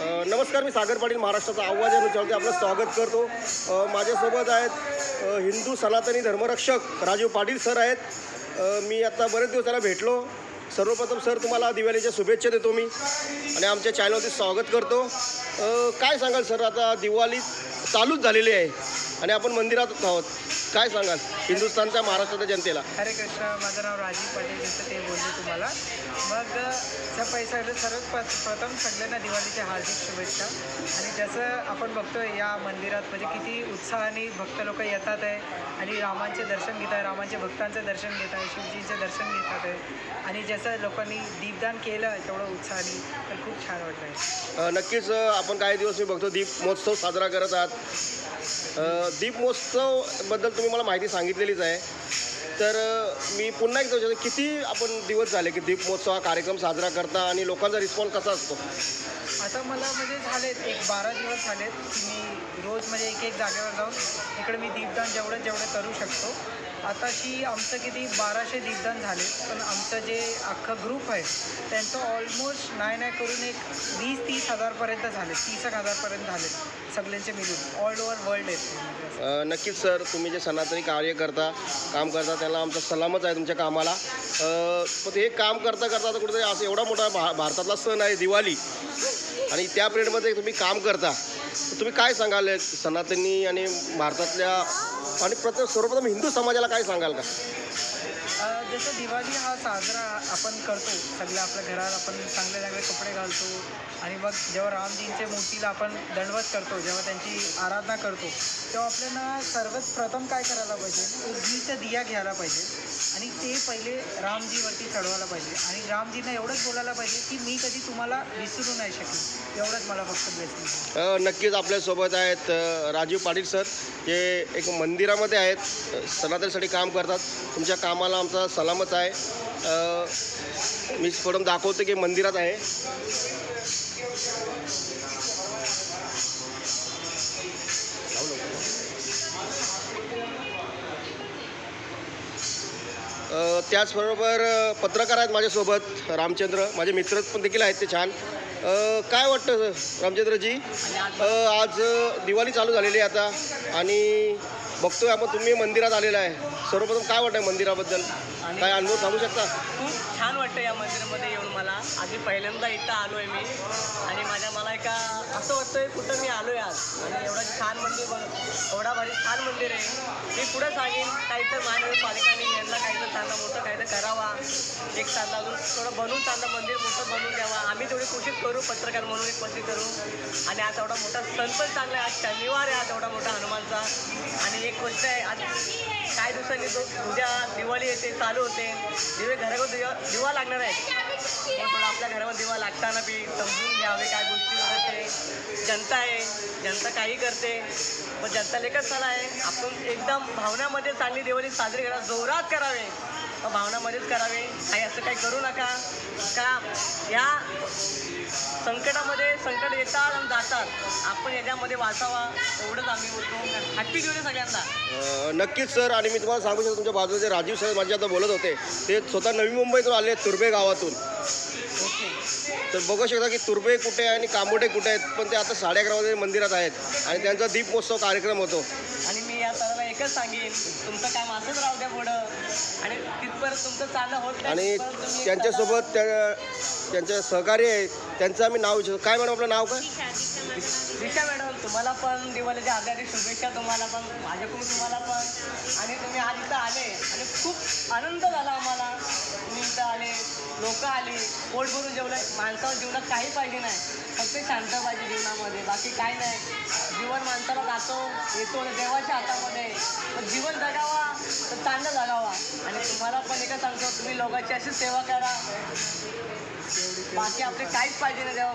नमस्कार मी सागर पाटील महाराष्ट्राचा आवाज या चॅनलचे आपलं स्वागत करतो. माझ्यासोबत आहेत हिंदू सनातनी धर्मरक्षक राजीव पाटील सर आहेत. मी आता बरेच दिवस त्याला भेटलो. सर्वप्रथम सर तुम्हाला दिवाळीच्या शुभेच्छा देतो मी आणि आमच्या चॅनलवरती स्वागत करतो. काय सांगाल सर आता दिवाळी चालूच झालेली आहे आणि आपण मंदिरातच आहोत. काय सांगाल? हिंदुस्थानच्या महाराष्ट्राच्या जनतेला. हरे कृष्ण माझं नाव राजीव पाटील जसं ते बोलले तुम्हाला. मग त्या पैसा सर्वात प- प्रथम सगळ्यांना दिवाळीच्या हार्दिक शुभेच्छा. आणि जसं आपण बघतोय या मंदिरात म्हणजे किती उत्साहाने भक्त लोक येतात आहे. आणि रामांचे दर्शन घेत आहे रामांच्या भक्तांचं दर्शन घेत आहे शिवजींचं दर्शन घेतात आहे. आणि जसं लोकांनी दीपदान केलं तेवढं उत्साहाने तर खूप छान वाटलं आहे अ, नक्कीच अ, आपण काही दिवस मी बघतो दीप महोत्सव साजरा करत आहात. अ, दीप महोत्सवबद्दल तुम्ही मला माहिती सांगितलेलीच आहे. तर मी पुन्हा एकदा विचारतो किती आपण दिवस झाले की दीप महोत्सव हा कार्यक्रम साजरा करता आणि लोकांचा रिस्पॉन्स कसा असतो? आता मला म्हणजे झालेत एक बारा दिवस झालेत. की मी रोज म्हणजे एक एक जागेवर जाऊन इकडे मी दीपदान जेवढं जेवढं करू शकतो. आताशी आमचं किती बाराशे दिग्दान झाले पण आमचं जे अख्खं ग्रुप आहे त्यांचं ऑलमोस्ट नाही नाही करून एक वीस तीस हजारपर्यंत झाले तीस एक हजारपर्यंत झाले सगळ्यांचे मिळून ऑल ओव्हर वर्ल्ड आहेत अ, नक्कीच सर तुम्ही जे सनातनी कार्य करता काम करता त्याला आमचा सलामच आहे तुमच्या कामाला. अ, पण हे काम करता करता आता कुठेतरी असं एवढा मोठा भा भारतातला सण आहे दिवाळी. आणि त्या पिरियडमध्ये तुम्ही काम करता. तर तुम्ही काय सांगाल सनातनी आणि भारतातल्या आणि प्रत्येक सर्वप्रथम हिंदू समाजाला काय सांगाल का? जसं दिवाळी हा साजरा आपण करतो सगळ्या आपल्या घरात आपण चांगले चांगले कपडे घालतो आणि मग जेव्हा रामजींच्या मूर्तीला आपण दंडवत करतो जेव्हा त्यांची आराधना करतो तेव्हा आपल्याला सर्वात प्रथम काय करायला पाहिजे? एक घीचा दिया घ्यायला पाहिजे. आणि ते पहिले रामजीवरती चढवायला पाहिजे. आणि रामजींना एवढंच बोलायला पाहिजे की मी कधी तुम्हाला विसरू नाही शकेन. एवढंच मला फक्त ब्लेसिंग नक्कीच आपल्यासोबत आहेत राजीव पाटील सर. हे एक मंदिरामध्ये आहेत. सनातनसाठी काम करतात. तुमच्या कामाला आमचा सलामच आहे. मी थोडं दाखवतो की मंदिरात आहे. त्याचबरोबर पत्रकार आहेत माझ्यासोबत रामचंद्र माझे मित्र पण देखील आहेत ते छान. काय वाटतं रामचंद्रजी? आज दिवाळी चालू झालेली आहे आता आणि बघतोय आपण तुम्ही मंदिरात आलेला आहे. सर्वप्रथम काय वाटतं मंदिराबद्दल? काय अनुभव सांगू शकता? खूप छान वाटतं या मंदिरामध्ये येऊन मला. आधी पहिल्यांदा इथं आलो आहे मी. आणि माझ्या मला एका असं वाटतंय कुठं मी आलो आहे आज. आणि एवढं छान मंदिर एवढा भारी छान मंदिर आहे. मी पुढं सांगेन काहीतरी महानगरपालिकाने यांना काही करावा एक चांदा अजून थोडं बनवून चांदा मंदिर मोठं बनवून द्यावा. आम्ही तेवढी कोशिश करू पत्रकार म्हणून एक कोशिश करू. आणि आज एवढा मोठा सण पण चांगला आहे. आज शनिवार आहे आज एवढा मोठा हनुमानचा. आणि एक गोष्ट आहे आज काही दिवसांनी तो उद्या दिवाळी येते चालू होते. दिवे घरावर दिवा दिवा लागणार आहे थोडं आपल्या घरामध्ये दिवा लागताना बी समजून घ्यावे काय गोष्टी करते जनता आहे. जनता काही करते. पण जनता लेखच झाला आहे. आपण एकदम भावनामध्ये चांगली दिवाळी साजरी करा जोरात करावे. भावनामध्येच करावे. काही असं काही करू नका. का या संकटामध्ये संकट येतात आणि जातात आपण याच्यामध्ये वाचावा एवढंच आम्ही बोलतो. हॅपी दिवाळी सगळ्यांना. नक्कीच सर आणि मी तुम्हाला सांगू शकतो तुमच्या बाजूला जे राजीव सर माझे आता बोलत होते ते स्वतः नवी मुंबईतून आले आहेत तुर्बे गावातून. तर बघू शकता की तुर्बे कुठे आहे आणि कामोठे कुठे आहेत पण ते आता साडे अकरा वाजता मंदिरात आहेत आणि त्यांचा दीप महोत्सव कार्यक्रम होतो. आणि एकच सांगेन तुमचं काम असंच राहू द्या पुढं. आणि तिथपर्यंत तुमचं चालणं होत आणि त्यांच्यासोबत त्या त्यांचे सहकार्य आहे. त्यांचं आम्ही नाव विचारतो काय मॅडम आपलं नाव काय? दिशा मॅडम तुम्हाला पण दिवाळीच्या आधारी शुभेच्छा तुम्हाला पण माझ्याकडून तुम्हाला पण. आणि तुम्ही आज इथं आले आणि खूप आनंद झाला आम्हाला. तुम्ही इथं आले लोक आली पोट भरून जेवलं. माणसावर जीवनात काही पाहिजे नाही. फक्त शांत पाहिजे जीवनामध्ये. बाकी काय नाही. जीवन माणसाला जातो येतो आणि देवाच्या हातामध्ये. पण जीवन जगावा तर चांगलं जगावा. आणि तुम्हाला पण एका सांगतो तुम्ही लोकांची अशी सेवा करा. बाकी आपले काहीच पाहिजे नाही देवा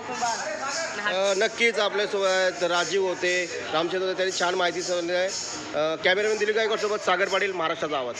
नक्कीच आपल्यासोबत राजीव होते रामचंद्र होते त्यांनी छान माहिती सांगितली आहे. कॅमेरामॅन दिलीप गायकवाड सोबत सागर पाटील महाराष्ट्राचा आवाज.